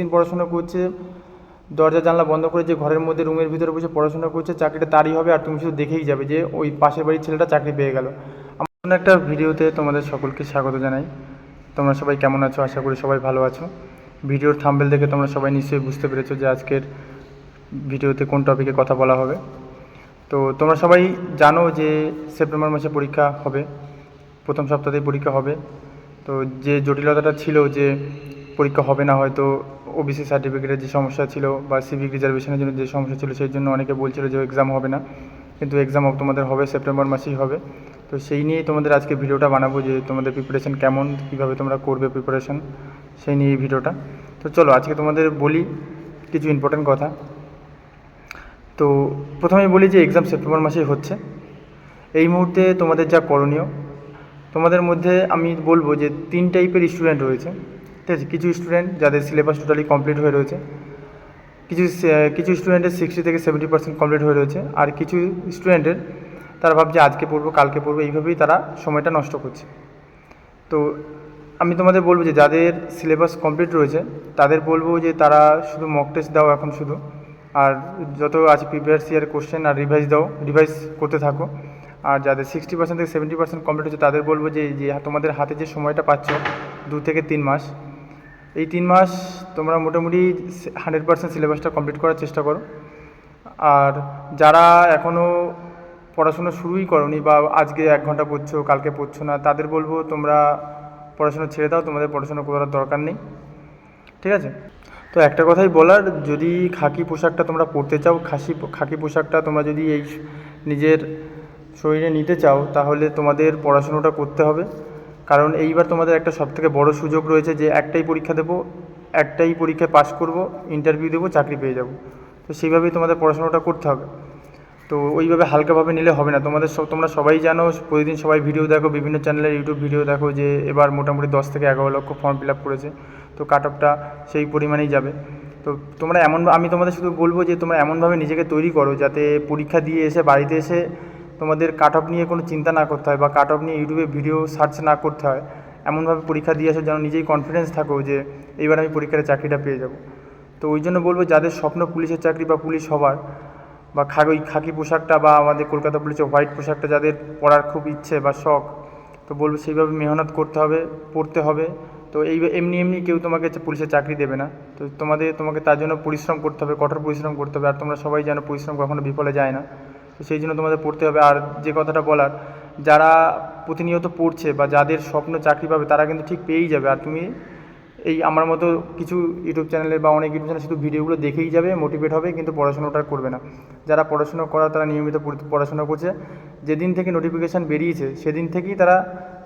দিন পড়াশোনা করছে, দরজা জানলা বন্ধ করে যে ঘরের মধ্যে রুমের ভিতরে বসে পড়াশোনা করছে, চাকরিটা তারই হবে আর তুমি শুধু দেখেই যাবে যে ওই পাশের বাড়ির ছেলেটা চাকরি পেয়ে গেল। আমার একটা ভিডিওতে তোমাদের সকলকে স্বাগত জানাই। তোমরা সবাই কেমন আছো? আশা করি সবাই ভালো আছো। ভিডিওর থাম্বেল দেখে তোমরা সবাই নিশ্চয়ই বুঝতে পেরেছ যে আজকের ভিডিওতে কোন টপিকে কথা বলা হবে। তো তোমরা সবাই জানো যে সেপ্টেম্বর মাসে পরীক্ষা হবে, প্রথম সপ্তাহতেই পরীক্ষা হবে। তো যে জটিলতাটা ছিল যে পরীক্ষা হবে না হয়তো ওবিসি সার্টিফিকেটের যে সমস্যা ছিল বা সিভিক রিজার্ভেশনের জন্য যে সমস্যা ছিল, সেই জন্য অনেকে বলছিল যে এক্সাম হবে না। কিন্তু এক্সাম তোমাদের হবে সেপ্টেম্বর মাসেই হবে। তো সেই নিয়েই তোমাদের আজকে ভিডিওটা বানাবো যে তোমাদের প্রিপারেশন কেমন, কীভাবে তোমরা করবে প্রিপারেশন সেই নিয়ে এই ভিডিওটা। তো চলো আজকে তোমাদের বলি কিছু ইম্পর্টেন্ট কথা। তো প্রথমেই বলি যে এক্সাম সেপ্টেম্বর মাসেই হচ্ছে। এই মুহূর্তে তোমাদের যা করণীয়, তোমাদের মধ্যে আমি বলব যে তিন টাইপের স্টুডেন্ট রয়েছে। ঠিক আছে কিছু স্টুডেন্ট যাদের সিলেবাস টোটালি কমপ্লিট হয়ে রয়েছে, কিছু কিছু স্টুডেন্টের সিক্সটি থেকে সেভেন্টি পার্সেন্ট কমপ্লিট হয়ে রয়েছে, আর কিছু স্টুডেন্টের তারা ভাবছে আজকে পড়ব, কালকে পড়ব, এইভাবেই তারা সময়টা নষ্ট করছে। তো আমি তোমাদের বলব যে যাদের সিলেবাস কমপ্লিট রয়েছে, তাদের বলব যে তারা শুধু মক টেস্ট দাও এখন শুধু, আর যত আছে প্রিভিয়াস ইয়ার কোশ্চেন আর রিভাইজ দাও রিভাইজ করতে থাকো, আর যাদের সিক্সটি পার্সেন্ট থেকে সেভেন্টি পার্সেন্ট কমপ্লিট হচ্ছে, তাদের বলব যে যে তোমাদের হাতে যে সময়টা পাচ্ছ, দু থেকে তিন মাস এই তিন মাস তোমরা মোটামুটি হান্ড্রেড পার্সেন্ট সিলেবাসটা কমপ্লিট করার চেষ্টা করো। আর যারা এখনও পড়াশুনো শুরুই করনি বা আজকে এক ঘণ্টা পড়ছো, কালকে পড়ছো না, তাদের বলব তোমরা পড়াশোনা ছেড়ে দাও, তোমাদের পড়াশোনা করার দরকার নেই। ঠিক আছে? তো একটা কথাই বলার, যদি খাকি পোশাকটা তোমরা পরতে চাও, খাসি খাকি পোশাকটা তোমরা যদি এই নিজের শরীরে নিতে চাও, তাহলে তোমাদের পড়াশুনোটা করতে হবে। কারণ এইবার তোমাদের একটা সবথেকে বড় সুযোগ রয়েছে যে একটাই পরীক্ষা দেবো, একটাই পরীক্ষায় পাশ করব ইন্টারভিউ দেবো, চাকরি পেয়ে যাব। তো সেইভাবেই তোমাদের পড়াশোনাটা করতে হবে। তো ওইভাবে হালকাভাবে নিলে হবে না। তোমাদের সব, তোমরা সবাই জানো, প্রতিদিন সবাই ভিডিও দেখো, বিভিন্ন চ্যানেলের ইউটিউব ভিডিও দেখো যে এবার মোটামুটি দশ থেকে এগারো লক্ষ ফর্ম ফিল আপ করেছে। তো কাট অফটা সেই পরিমাণেই যাবে। তো তোমরা এমন, আমি তোমাদের শুধু বলব যে তোমরা এমনভাবে নিজেকে তৈরি করো যাতে পরীক্ষা দিয়ে এসে, বাড়িতে এসে তোমাদের কাট অফ নিয়ে কোনো চিন্তা না করতে হয় বা কাট অফ নিয়ে ইউটিউবে ভিডিও সার্চ না করতে হয়, এমনভাবে পরীক্ষা দিয়ে আসো যেন নিজেই কনফিডেন্স থাকো যে এইবার আমি পরীক্ষার চাকরিটা পেয়ে যাব। তো ওই জন্য বলব যাদের স্বপ্ন পুলিশের চাকরি বা পুলিশ হবার বা খাকি খাকি পোশাকটা বা আমাদের কলকাতা পুলিশের হোয়াইট পোশাকটা যাদের পরার খুব ইচ্ছে বা শখ, তো বলব সেইভাবে মেহনত করতে হবে, পড়তে হবে। তো এই এমনি এমনি কেউ তোমাকে পুলিশের চাকরি দেবে না। তো তোমাদের, তোমাকে তার জন্য পরিশ্রম করতে হবে, কঠোর পরিশ্রম করতে হবে। আর তোমরা সবাই জানো পরিশ্রম কখনো বিফলে যায় না। সেই জন্য তোমাদের পড়তে হবে। আর যে কথাটা বলার, যারা প্রতিনিয়ত পড়ছে বা যাদের স্বপ্ন চাকরি পাবে, তারা কিন্তু ঠিক পেয়েই যাবে। আর তুমি এই আমার মতো কিছু ইউটিউব চ্যানেলে বা অনেক ইউটিউব চ্যানেলে শুধু ভিডিওগুলো দেখেই যাবে মোটিভেট হবে, কিন্তু পড়াশোনাটা করবে না। যারা পড়াশোনা করার, তারা নিয়মিত পড়াশোনা করছে। যেদিন থেকে নোটিফিকেশান বেরিয়েছে, সেদিন থেকেই তারা,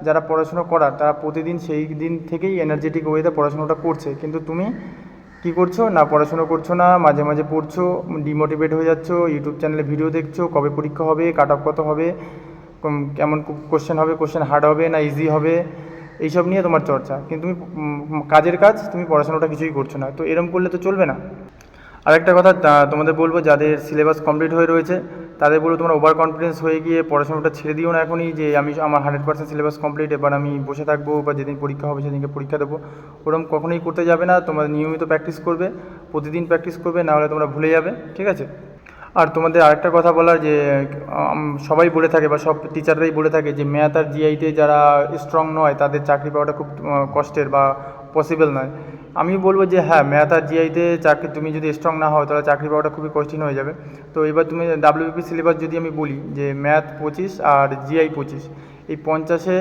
যারা পড়াশোনা করার, তারা প্রতিদিন সেই দিন থেকেই এনার্জেটিক ওয়েতে পড়াশোনাটা করছে। কিন্তু তুমি কী করছ, না পড়াশুনো করছ না, মাঝে মাঝে পড়ছো ডিমোটিভেট হয়ে যাচ্ছ ইউটিউব চ্যানেলে ভিডিও দেখছ, কবে পরীক্ষা হবে কাট অফ কত হবে কেমন কোশ্চেন হবে কোশ্চেন হার্ড হবে, না ইজি হবে, এইসব নিয়ে তোমার চর্চা। কিন্তু তুমি কাজের কাজ, তুমি পড়াশোনাটা কিছুই করছ না, তো এরম করলে তো চলবে না। আর একটা কথা তোমাদের বলব, যাদের সিলেবাস কমপ্লিট হয়ে রয়েছে তাদের বলব তোমরা ওভার কনফিডেন্স হয়ে গিয়ে পড়াশোনাটা ছেড়ে দিও না এখনই যে আমি আমার হান্ড্রেড পার্সেন্ট সিলেবাস কমপ্লিট এবার আমি বসে থাকব বা যেদিন পরীক্ষা হবে সেদিনকে পরীক্ষা দেবো। ওরকম কখনোই করতে যাবে না, তোমরা নিয়মিত প্র্যাকটিস করবে, প্রতিদিন প্র্যাকটিস করবে, নাহলে তোমরা ভুলে যাবে, ঠিক আছে? আর তোমাদের আরেকটা কথা বলার যে সবাই বলে থাকে বা সব টিচাররাই বলে থাকে যে ম্যাথ আর জিআইতে যারা স্ট্রং নয়, তাদের চাকরি পাওয়াটা খুব কষ্টের বা পসিবল নয়। আমি বলব যে হ্যাঁ ম্যাথ আর জিআইতে চাকরি, তুমি যদি স্ট্রং না হও, তাহলে চাকরি পাওয়াটা খুবই কঠিন হয়ে যাবে। তো এবার তুমি ডাব্লিউবিপি সিলেবাস যদি আমি বলি যে ম্যাথ পঁচিশ আর জিআই পঁচিশ, এই পঞ্চাশে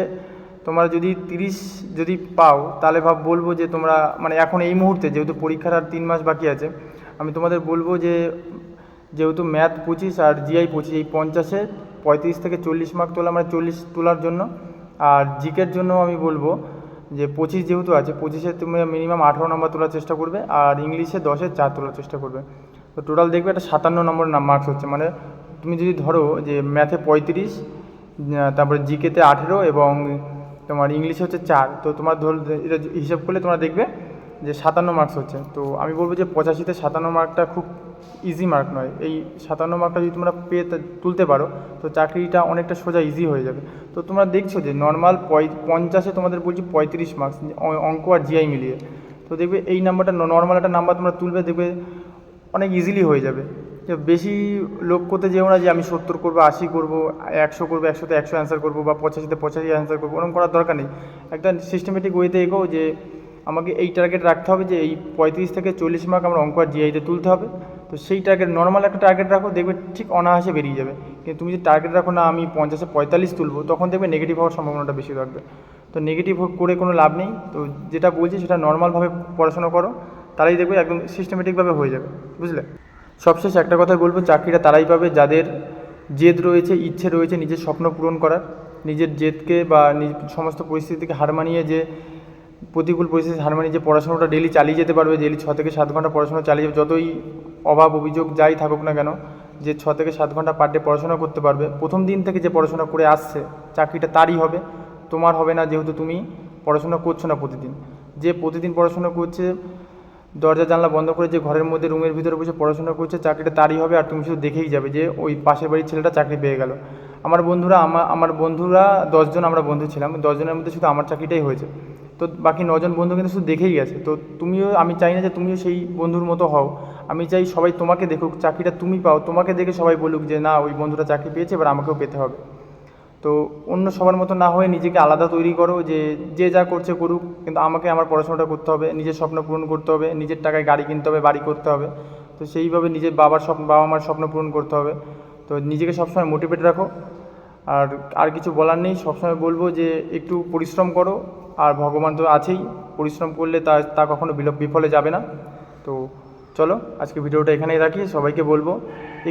তোমরা যদি তিরিশ যদি পাও, তাহলে ভাব বলব যে তোমরা মানে এখন এই মুহূর্তে যেহেতু পরীক্ষার আর তিন মাস বাকি আছে, আমি তোমাদের বলব যে যেহেতু ম্যাথ পঁচিশ আর জিআই পঁচিশ, এই পঞ্চাশে পঁয়ত্রিশ থেকে চল্লিশ মার্ক তোলা মানে চল্লিশ তোলার জন্য, আর জিকের জন্য আমি বলব যে পঁচিশ যেহেতু আছে, পঁচিশে তুমি মিনিমাম আঠারো নম্বর তোলার চেষ্টা করবে আর ইংলিশে দশে চার তোলার চেষ্টা করবে। তো টোটাল দেখবে একটা সাতান্ন নম্বর মার্কস হচ্ছে। মানে তুমি যদি ধরো যে ম্যাথে পঁয়ত্রিশ তারপরে জিকেতে আঠেরো এবং তোমার ইংলিশে হচ্ছে চার, তো তোমার ধর এটা হিসাব করলে তোমরা দেখবে যে সাতান্ন মার্কস হচ্ছে। তো আমি বলব যে পঁচাশিতে সাতান্ন মার্কটা খুব ইজি মার্ক নয়। এই সাতান্ন মার্কটা যদি তোমরা পেয়ে তুলতে পারো, তো চাকরিটা অনেকটা সোজা ইজি হয়ে যাবে। তো তোমরা দেখছ যে নর্মাল পঞ্চাশে তোমাদের বলছি পঁয়ত্রিশ মার্কস অঙ্ক আর জিআই মিলিয়ে। তো দেখবে এই নাম্বারটা নর্মাল একটা নাম্বার তোমরা তুলবে, দেখবে অনেক ইজিলি হয়ে যাবে। বেশি লোক করতে যেও না যে আমি সত্তর করব, আশি করব, একশো করব, একশোতে একশো অ্যান্সার করব বা পঁচাশিতে পঁচাশি অ্যান্সার করব, ওরকম করার দরকার নেই। একটা সিস্টেমেটিক ওয়েতে এগো যে আমাকে এই টার্গেট রাখতে হবে যে এই পঁয়ত্রিশ থেকে চল্লিশ মার্ক আমার অঙ্ক আর জিআইতে তুলতে হবে। তো সেই টার্গেট নর্মাল একটা টার্গেট রাখো, দেখবে ঠিক অনায়াসে বেরিয়ে যাবে। কিন্তু তুমি যদি টার্গেট রাখো না, আমি পঞ্চাশে পঁয়তাল্লিশ তুলবো, তখন দেখবে নেগেটিভ হওয়ার সম্ভাবনাটা বেশি থাকবে। তো নেগেটিভ করে কোনো লাভ নেই। তো যেটা বলছি সেটা নর্মালভাবে পড়াশোনা করো, তারাই দেখবে একদম সিস্টেমেটিকভাবে হয়ে যাবে। বুঝলে? সবশেষ একটা কথাই বলব, চাকরিটা তারাই পাবে যাদের জেদ রয়েছে, ইচ্ছে রয়েছে নিজের স্বপ্ন পূরণ করার। নিজের জেদকে বা সমস্ত পরিস্থিতিকে হার মানিয়ে যে প্রতিকূল পরিস্থিতি হার মানিয়ে যে পড়াশোনাটা ডেলি চালিয়ে যেতে পারবে ডেলি ছ থেকে সাত ঘণ্টা পড়াশোনা চালিয়ে যাবে, যতই অভাব, অভিযোগ যাই থাকুক না কেন, যে ছ থেকে সাত ঘণ্টা পার ডে পড়াশোনা করতে পারবে। প্রথম দিন থেকে যে পড়াশোনা করে আসছে, চাকরিটা তারই হবে। তোমার হবে না যেহেতু তুমি পড়াশোনা করছ না প্রতিদিন। যে প্রতিদিন পড়াশোনা করছে, দরজা, জানলা বন্ধ করে যে ঘরের মধ্যে, রুমের ভিতরে বসে পড়াশোনা করছে, চাকরিটা তারই হবে আর তুমি শুধু দেখেই যাবে যে ওই পাশের বাড়ির ছেলেটা চাকরি পেয়ে গেল। আমার বন্ধুরা আমার বন্ধুরা দশজন আমরা বন্ধু ছিলাম, দশজনের মধ্যে শুধু আমার চাকরিটাই হয়েছে। তো বাকি নজন বন্ধু কিন্তু শুধু দেখেই গেছে। তো তুমিও, আমি চাই না যে তুমিও সেই বন্ধুর মতো হও। আমি চাই সবাই তোমাকে দেখুক, চাকরিটা তুমি পাও। তোমাকে দেখে সবাই বলুক যে, না, ওই বন্ধুরা চাকরি পেয়েছে, এবার আমাকেও পেতে হবে। তো অন্য সবার মতো না হয়ে নিজেকে আলাদা তৈরি করো যে যে যা করছে করুক, কিন্তু আমাকে আমার পড়াশোনাটা করতে হবে, নিজের স্বপ্ন পূরণ করতে হবে, নিজের টাকায় গাড়ি কিনতে হবে, বাড়ি করতে হবে। তো সেইভাবে নিজের বাবার স্বপ্ন, বাবা মার স্বপ্ন পূরণ করতে হবে। তো নিজেকে সবসময় মোটিভেট রাখো। আর আর কিছু বলার নেই। সবসময় বলব যে, একটু পরিশ্রম করো। আর ভগবান তো আছেই, পরিশ্রম করলে তা তা কখনো বিল বিফলে যাবে না। তো চলো, আজকে ভিডিওটা এখানেই রাখি, সবাইকে বলব,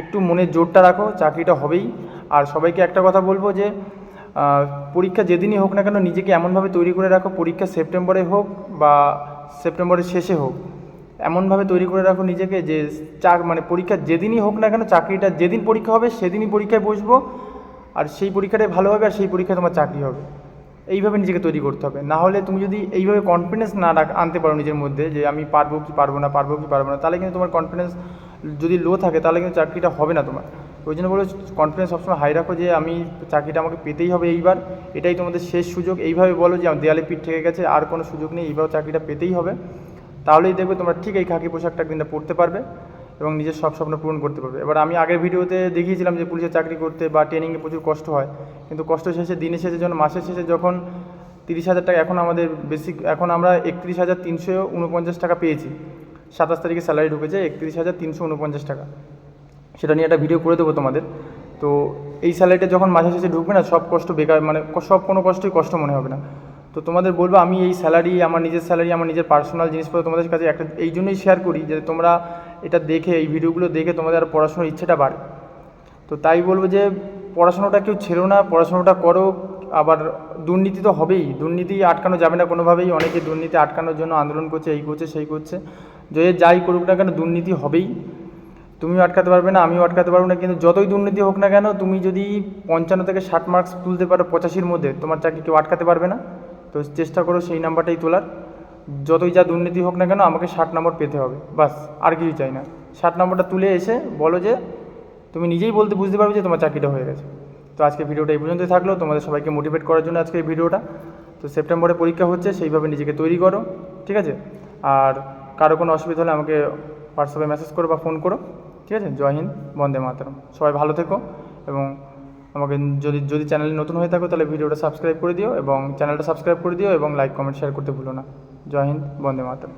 একটু মনের জোরটা রাখো, চাকরিটা হবেই। আর সবাইকে একটা কথা বলব যে পরীক্ষা যেদিনই হোক না কেন নিজেকে এমনভাবে তৈরি করে রাখো, পরীক্ষা সেপ্টেম্বরে হোক বা সেপ্টেম্বরের শেষে হোক, এমনভাবে তৈরি করে রাখো নিজেকে যে চাক মানে পরীক্ষা যেদিনই হোক না কেন, চাকরিটা যেদিন পরীক্ষা হবে, সেদিনই পরীক্ষায় বসবো। আর সেই পরীক্ষাটাই ভালো হবে, আর সেই পরীক্ষায় তোমার চাকরি হবে। এইভাবে নিজেকে তৈরি করতে হবে। না হলে তুমি যদি এইভাবে কনফিডেন্স না আনতে পারো নিজের মধ্যে যে আমি পারব কি পারব না, পারব কি পারব না, তাহলে কিন্তু তোমার কনফিডেন্স যদি লো থাকে, তাহলে কিন্তু চাকরিটা হবে না তোমার। ওই জন্য বলো কনফিডেন্স সবসময় হাই রাখো যে আমি চাকরিটা আমাকে পেতেই হবে এইবার। এটাই তোমাদের শেষ সুযোগ। এইভাবে বলো যে আমার দেয়ালে পিঠ থেকে গেছে, আর কোনো সুযোগ নেই, এইভাবে চাকরিটা পেতেই হবে। তাহলেই দেখবে তোমরা ঠিক এই খাকি পোশাকটা একদিন পরতে পারবে। এবং নিজের সব স্বপ্ন পূরণ করতে পারবে। এবার আমি আগের ভিডিওতে দেখিয়েছিলাম যে পুলিশের চাকরি করতে বা ট্রেনিংয়ে প্রচুর কষ্ট হয়। কিন্তু কষ্ট শেষে, দিনের শেষে যখন, মাসের শেষে যখন তিরিশ হাজার টাকা, এখন আমাদের বেসিক এখন আমরা একত্রিশ হাজার তিনশো উনপঞ্চাশ টাকা পেয়েছি। সাতাশ তারিখে স্যালারি ঢুকেছে, একত্রিশ হাজার তিনশো উনপঞ্চাশ টাকা। সেটা নিয়ে একটা ভিডিও করে দেবো তোমাদের। তো এই স্যালারিটা যখন মাসে শেষে ঢুকবে না, সব কষ্ট বেকার মানে সব কোনো কষ্টই কষ্ট মনে হবে না। তো তোমাদের বলব, আমি এই স্যালারি আমার নিজের স্যালারি আমার নিজের পার্সোনাল জিনিসপত্র তোমাদের কাছে একটা, এই জন্যই শেয়ার করি যে তোমরা এটা দেখে, এই ভিডিওগুলো দেখে তোমাদের আর পড়াশোনার ইচ্ছেটা বাড়ে। তো তাই বলব যে, পড়াশোনাটা কেউ ছেড়ো না, পড়াশোনাটা করো। আবার দুর্নীতি তো হবেই, দুর্নীতি আটকানো যাবে না কোনোভাবেই। অনেকে দুর্নীতি আটকানোর জন্য আন্দোলন করছে, এই করছে, সেই করছে। যে যাই করুক না কেন, দুর্নীতি হবেই। তুমিও আটকাতে পারবে না, আমিও আটকাতে পারব না। কিন্তু যতই দুর্নীতি হোক না কেন, তুমি যদি পঞ্চান্ন থেকে ষাট মার্কস তুলতে পারো পঁচাশির মধ্যে, তোমার চাকরি কেউ আটকাতে পারবে না। তো চেষ্টা করো সেই নাম্বারটাই তোলার। যতই যা দুর্নীতি হোক না কেন, আমাকে ষাট নম্বর পেতে হবে। বাস, আর কিছু চাই না। ষাট নম্বরটা তুলে এসে বলো যে, তুমি নিজেই বলতে বুঝতে পারবে যে তোমার চাকরিটা হয়ে গেছে। তো আজকে ভিডিওটা এই পর্যন্তই থাকল। তোমাদের সবাইকে মোটিভেট করার জন্য আজকে এই ভিডিওটা। তো সেপ্টেম্বরে পরীক্ষা হচ্ছে, সেইভাবে নিজেকে তৈরি করো, ঠিক আছে? আর কারও কোনো অসুবিধা হলে আমাকে হোয়াটসঅ্যাপে মেসেজ করো বা ফোন করো, ঠিক আছে? জয় হিন্দ, বন্দে মাতরম। সবাই ভালো থেকো এবং আমাকে যদি যদি চ্যানেলে নতুন হয়ে থাকো, তাহলে ভিডিওটা সাবস্ক্রাইব করে দিও এবং চ্যানেলটা সাবস্ক্রাইব করে দিও এবং লাইক কমেন্ট শেয়ার করতে ভুলো না। জয় হিন্দ, বন্দে মাতরম।